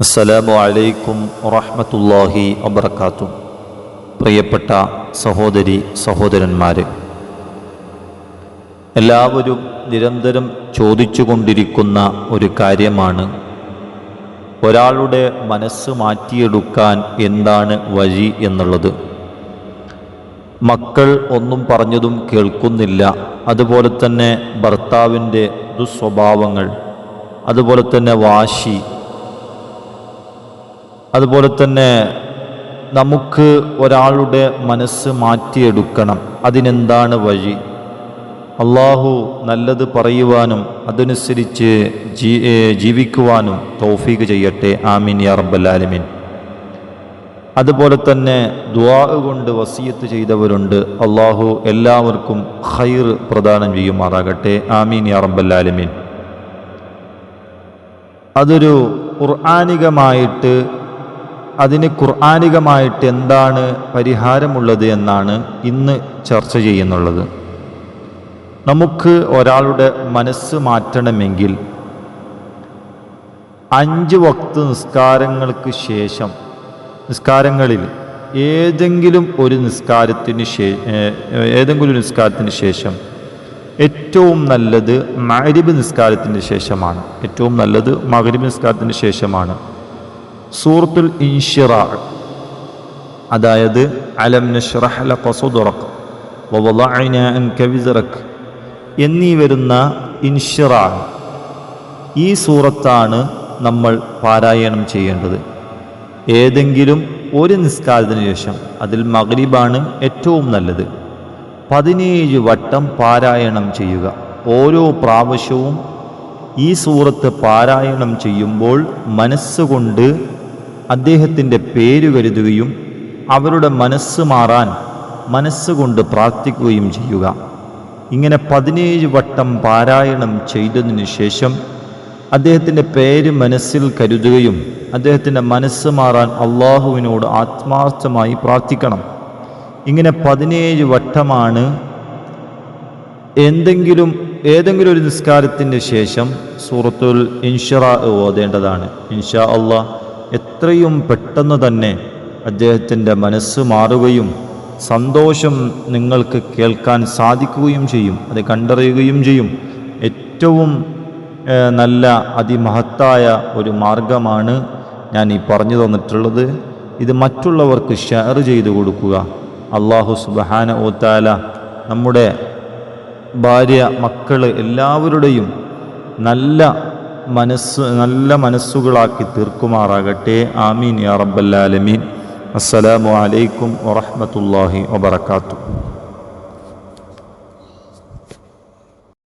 അസ്സലാമു അലൈക്കും വറഹ്മത്തുള്ളാഹി അബർക്കാത്തു പ്രിയപ്പെട്ട സഹോദരി സഹോദരന്മാരെ എല്ലാവരും നിരന്തരം ചോദിച്ചുകൊണ്ടിരിക്കുന്ന ഒരു കാര്യമാണ് ഒരാളുടെ മനസ്സ് മാറ്റിയെടുക്കാൻ എന്താണ് വഴി എന്നുള്ളത്. മക്കൾ ഒന്നും പറഞ്ഞതും കേൾക്കുന്നില്ല. അതുപോലെ തന്നെ ഭർത്താവിന്റെ ദുസ്വഭാവങ്ങൾ അതുപോലെ തന്നെ വാശി അതുപോലെ തന്നെ നമുക്ക് ഒരാളുടെ മനസ്സ് മാറ്റിയെടുക്കണം. അതിനെന്താണ് വഴി? അള്ളാഹു നല്ലത് പറയുവാനും അതനുസരിച്ച് ജീ ജീവിക്കുവാനും തൗഫീഖ് ചെയ്യട്ടെ. ആമീൻ യാ അതുപോലെ തന്നെ ദുആ കൊണ്ട് വസീയത്ത് ചെയ്തവരുണ്ട്. അള്ളാഹു എല്ലാവർക്കും ഖൈർ പ്രദാനം ചെയ്യുമാറാകട്ടെ. ആമീൻ യാ അതൊരു ഖുർആാനികമായിട്ട് അതിന് ഖുർആാനികമായിട്ട് എന്താണ് പരിഹാരമുള്ളത് എന്നാണ് ഇന്ന് ചർച്ച ചെയ്യുന്നുള്ളത്. നമുക്ക് ഒരാളുടെ മനസ്സ് മാറ്റണമെങ്കിൽ അഞ്ച് വക്ത് നിസ്കാരങ്ങൾക്ക് ശേഷം നിസ്കാരങ്ങളിൽ ഏതെങ്കിലും ഒരു നിസ്കാരത്തിന് ശേ ഏതെങ്കിലും ഒരു നിസ്കാരത്തിന് ശേഷം ഏറ്റവും നല്ലത് മഗ്രിബ് നിസ്കാരത്തിന് ശേഷമാണ്. ഏറ്റവും നല്ലത് മഗ്രിബ് നിസ്കാരത്തിന് ശേഷമാണ്. സൂറത്തുൽ ഇൻഷിറാ. അതായത് അലം നഷ്റഹല ലക കവിസറക് എന്നീ വരുന്ന ഇൻഷിറാ. ഈ സൂറത്താണ് നമ്മൾ പാരായണം ചെയ്യേണ്ടത്. ഏതെങ്കിലും ഒരു നിസ്കാരത്തിന് ശേഷം അതിൽ മകരീബാണ് ഏറ്റവും നല്ലത്. പതിനേഴ് വട്ടം പാരായണം ചെയ്യുക. ഓരോ പ്രാവശ്യവും ഈ സൂറത്ത് പാരായണം ചെയ്യുമ്പോൾ മനസ്സുകൊണ്ട് അദ്ദേഹത്തിന്റെ പേര് കരുതുകയും അവരുടെ മനസ്സ് മാറാൻ മനസ്സുകൊണ്ട് പ്രാർത്ഥിക്കുകയും ചെയ്യുക. ഇങ്ങനെ പതിനേഴ് വട്ടം പാരായണം ചെയ്തതിനു ശേഷം അദ്ദേഹത്തിന്റെ പേര് മനസ്സിൽ കരുതുകയും അദ്ദേഹത്തിന്റെ മനസ്സ് മാറാൻ അള്ളാഹുവിനോട് ആത്മാർത്ഥമായി പ്രാർത്ഥിക്കണം. ഇങ്ങനെ പതിനേഴ് വട്ടമാണ് എന്തെങ്കിലും ഏതെങ്കിലും ഒരു നിസ്കാരത്തിന്റെ ശേഷം സൂറത്തുൽ ഇൻഷറ ഓതേണ്ടതാണ്. ഇൻഷാ അള്ളാഹ് എത്രയും പെട്ടെന്ന് തന്നെ അദ്ദേഹത്തിന്റെ മനസ്സ് മാറുകയും സന്തോഷം നിങ്ങൾക്ക് കേൾക്കാൻ സാധിക്കുകയും ചെയ്യും. അത് കണ്ടറിയുകയും ചെയ്യും. ഏറ്റവും നല്ല അതിമഹത്തായ ഒരു മാർഗമാണ് ഞാൻ ഈ പറഞ്ഞു തന്നിട്ടുള്ളത്. ഇത് മറ്റുള്ളവർക്ക് ഷെയർ ചെയ്തു കൊടുക്കുക. അള്ളാഹു സുബഹാന ഓത്താല നമ്മുടെ ഭാര്യ മക്കൾ എല്ലാവരുടെയും നല്ല മനസ്സ് നല്ല മനസ്സുകളാക്കി തീർക്കുമാറാകട്ടെ. ആമീൻ യാ റബ്ബല്ലാലമീൻ അസ്സലാമു അലൈക്കും വറഹ്മത്തുള്ളാഹി വബറകാതുഹു.